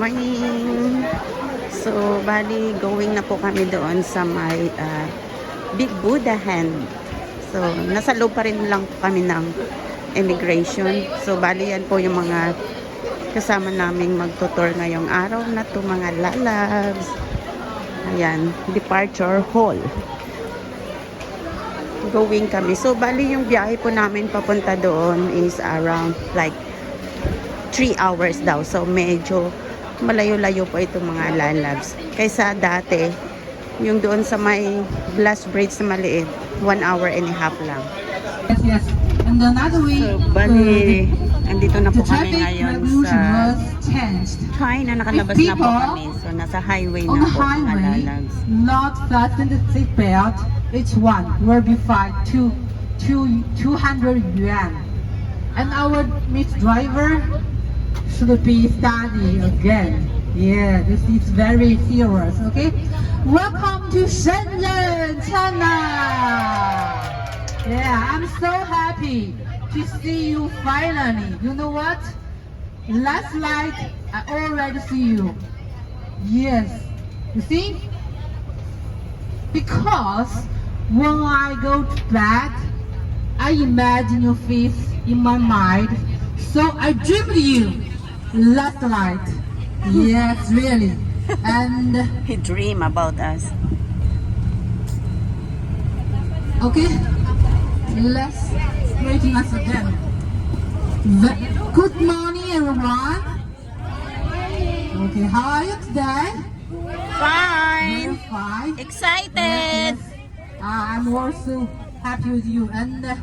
morning! So, bali, going na po kami doon sa may ah, Big Buddha Hand. So, nasa loob pa rin lang po kami ng immigration. So, bali yan po yung mga kasama naming magtutour ngayong araw na to mga lalabs. Ayan, departure hall. Going kami. So, bali yung biyahe po namin papunta doon is around like 3 hours daw. So, medyo malayo-layo po itong mga lalabs. Kaysa dati, yung doon sa may glass bridge na maliit, 1 hour and a half lang. Yes, yes. And another way, So, bali, andito na uh, po kami ngayon sa. China. Nakalabas na po kami. So, nasa highway na po mga lalabs. not fasten the seatbelt. Each one will be fined two, two, 200 yuan. And our Miss Driver should be study again. Yeah, this is very serious. Okay, welcome to Shenzhen, China. Yeah, I'm so happy to see you finally. You know what? Last night I already see you. Yes, you see? Because when I go to bed, I imagine your face in my mind. So I dreamed you last night. Yes, really. And He dream about us. okay, let's greeting us again. Good morning, everyone. Okay, how are you today? Fine! Very fine. Excited! Yes, yes. Uh, I'm also happy with you. And uh,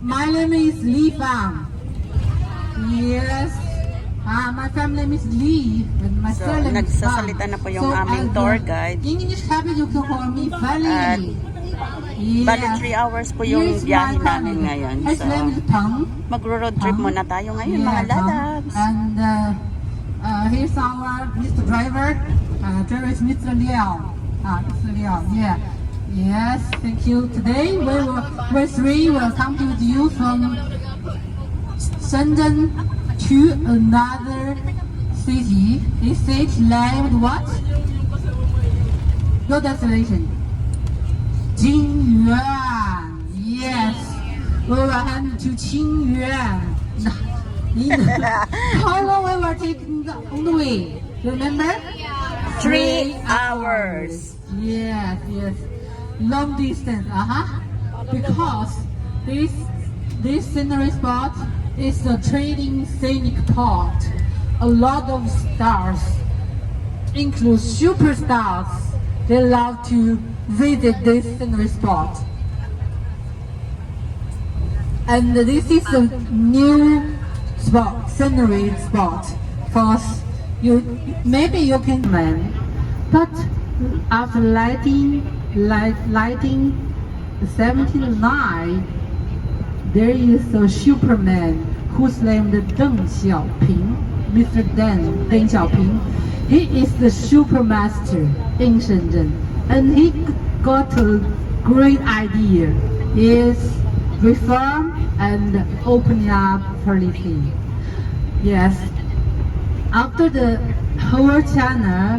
my name is Li Fang. Yes. Uh, my family is Li. And my So, nagsasalita na po yung aming as tour guide. English happy, you can call me Valley. Yes. Bali, 3 hours po yung Here's biyahe namin ngayon. So, magro-road trip muna tayo ngayon, mga Yeah, Peng. lalabs. And uh, uh, here's our Mr. Driver. Uh, driver is Mr. Liao. Uh, Mr. Liao, yeah. Yes, thank you. Today we will, we three will come to you from Shenzhen to another city. This city named what? Your destination. Jingyuan. Yes. We will head to Qingyuan. How long we were taking the, on the way? Remember? Three hours. Yes, yes. Long distance, uh-huh. Because this this scenery spot is a trading scenic spot. A lot of stars, include superstars, they love to visit this scenery spot. And this is a new spot, scenery spot. Because you maybe you can man, but after lighting, light, lighting 79, there is a Superman who's named Deng Xiaoping, Mr. Deng, Deng Xiaoping. He is the supermaster in Shenzhen, and he got a great idea. Is reform and opening up policing. Yes, after the whole China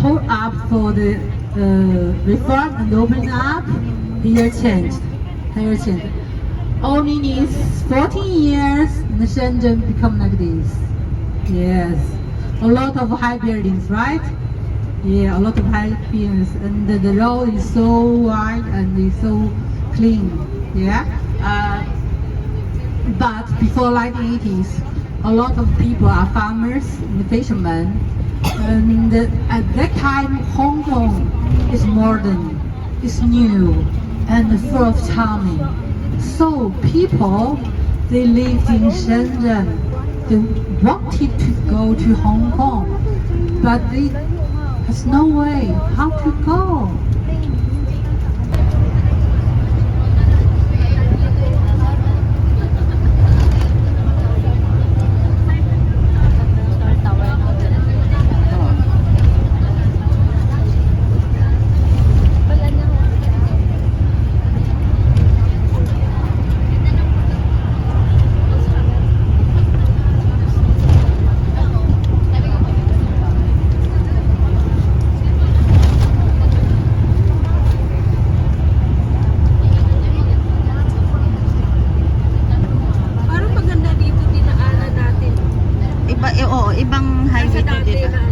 hold up for the uh, reform and opening up, here changed. Here changed. Only needs 14 years and Shenzhen become like this. Yes. A lot of high buildings, right? Yeah, a lot of high buildings. And the, the road is so wide and it's so clean. Yeah. Uh, but before 1980s, a lot of people are farmers and fishermen. And at that time, Hong Kong is modern, is new, and full of charming. So people, they lived in Shenzhen. They wanted to go to Hong Kong, but they has no way how to go. oo, ibang highway po dito.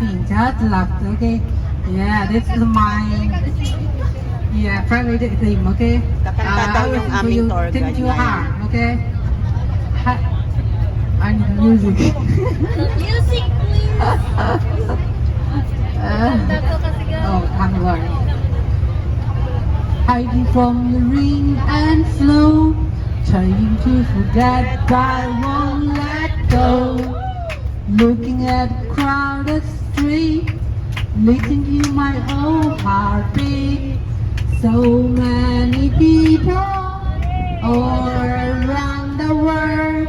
Nothing, just laugh, okay? Yeah, this is my yeah private thing, okay? Kakanta Uh, daw I will yung sing for aming you, tour sing guide to you hard, okay? Ha- I need music. Music, please. Uh. Oh, can't worry. Hiding from the rain and flow, trying to forget but I won't let go. Looking at crowded listening to my own heartbeat. So many people all around the world.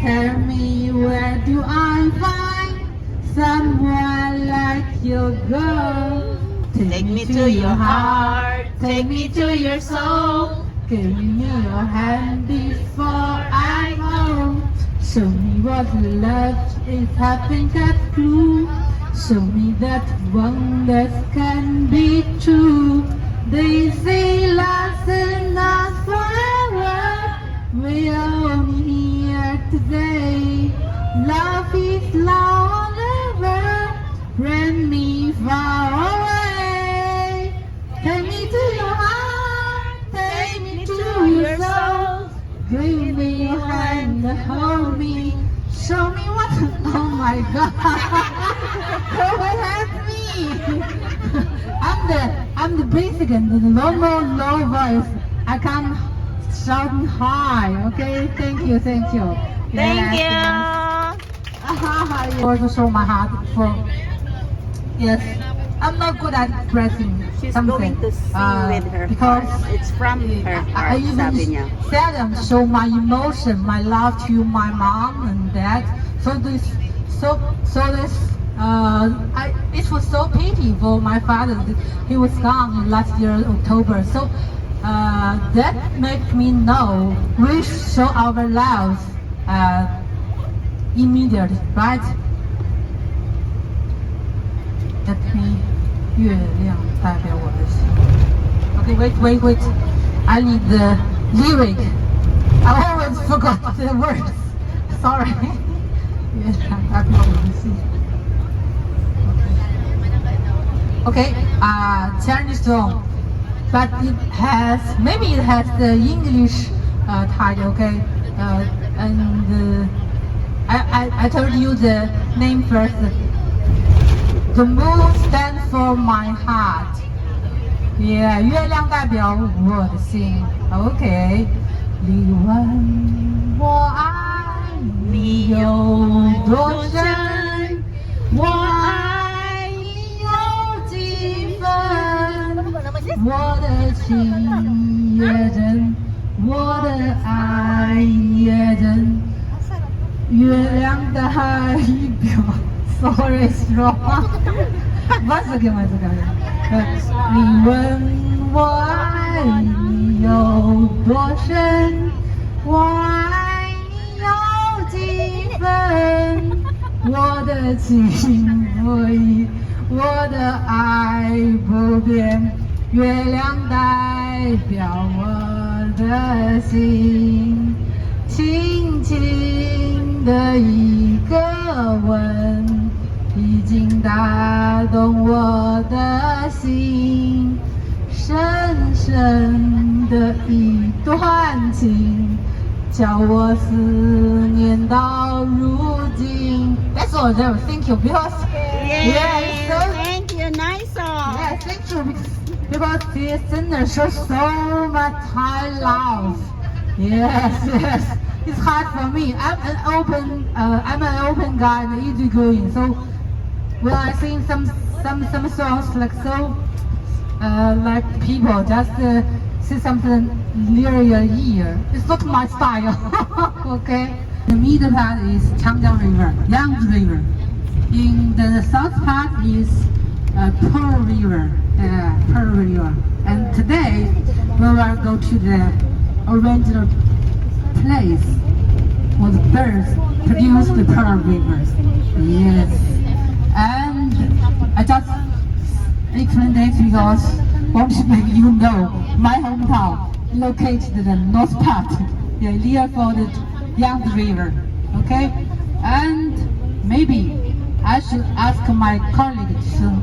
Tell me where do I find someone like you, girl? Take me to your heart, take me to your soul. Give me your hand before I go. Show me what love is, I think that's true. Show me that one that can be true. They say love's not forever. We are only here today. Love is love forever. Bring me far away. Take me to your heart. Take me to your soul. Give me your hand, hold me. Show me what. Oh my God. Come and help me. I'm the I'm the basic and the normal low voice. I can't shout high. Okay. Thank you. Thank you. Thank Yes, you! yes. You also show my heart for. Yes. I'm not good at expressing She's something. going to sing uh, with her because heart. It's from her I heart, even niya. seldom show my emotion, my love to my mom and dad. So this, so so this, uh, I it was so pity for my father. He was gone last year October. So uh, that made me know we show our love uh, immediately, right? Let me 月亮代表我的心。Okay, wait, wait, wait. I need the lyric. I always forgot the words. Sorry. 月亮代表我的心。Okay, uh, Chinese song, but it has maybe it has the English uh, title. Okay, uh, and uh, I, I I told you the name first. The moon stands for my heart. Yeah，月亮代表我的心。OK，你问我爱你有多深，我爱你有几分？我的情越真，我的爱越真。月亮代表，sorry is wrong。once again, once again. 呃你问我爱你有多深，我爱你有几分？我的情不移，我的爱不变，月亮代表我的心。轻轻的一个吻，已经打动我的心。深深的一段情，叫我思念到如今。That's all. Thank you. Because yeah, Thank you, nice song! yeah, thank you because, this singer shows so much high love. Yes, yes. It's hard for me. I'm an open, uh, I'm an open guy, and easygoing. So when I sing some some some songs like so, uh, like people just uh, say something near your ear. It's not my style. okay. The middle part is Changjiang River, Yangtze River. In the south part is uh, Pearl River, uh, Pearl River. And today we will go to the original place where the birds produced the Pearl River. Yes. And I just explained it because want to make you know my hometown located in the north part, yeah, near for the Yangtze River. Okay? And should ask my colleague to sing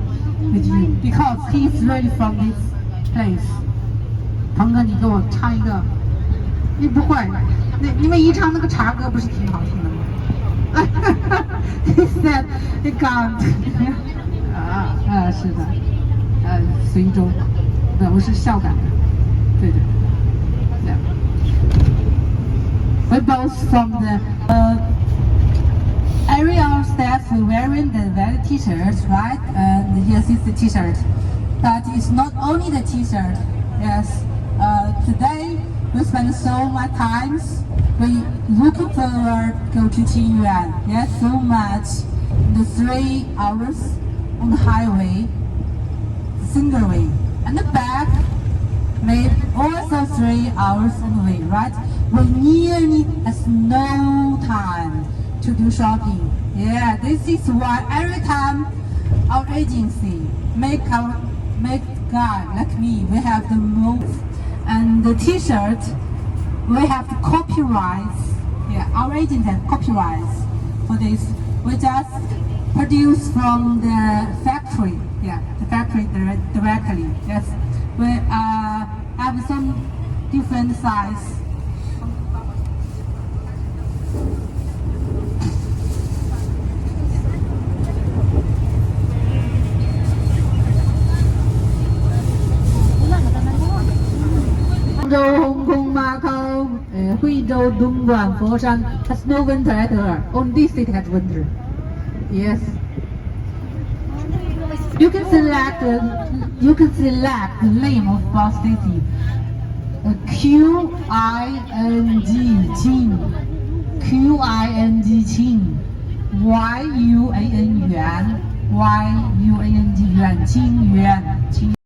with you because he's really from this place. 鹏哥，你给我唱一个，你不会，你你们一唱那个茶歌不是挺好听的吗？He said he can't 啊啊，是的，呃，随州，对，我是孝感的，对对对。We both from the uh, area staff wearing the red t-shirts, right? And yes, it's the t-shirt. But it's not only the t-shirt. Yes. Uh, today we spend so much times. We looking forward go to Qingyuan. Yes, so much. The three hours on the highway, single way, and the back made also three hours on the way, right? We nearly has no time to do shopping. Yeah, this is why every time our agency make our make guy like me, we have the move and the t-shirt we have to copyright. Yeah, our agent has copyright for this. We just produce from the factory. Yeah, the factory directly. Yes, we uh, have some different size. 杭州、Hong Kong、Macau, uh, Huizhou, Dongguan, Foshan has no winter at all. Only this city has winter. Yes. You can select uh, you can select the name of bus city. Uh, Q I N G Qing. Q I N G Qing. Y U A N Yuan. Y U A N G Yuan. Qingyuan. Qing.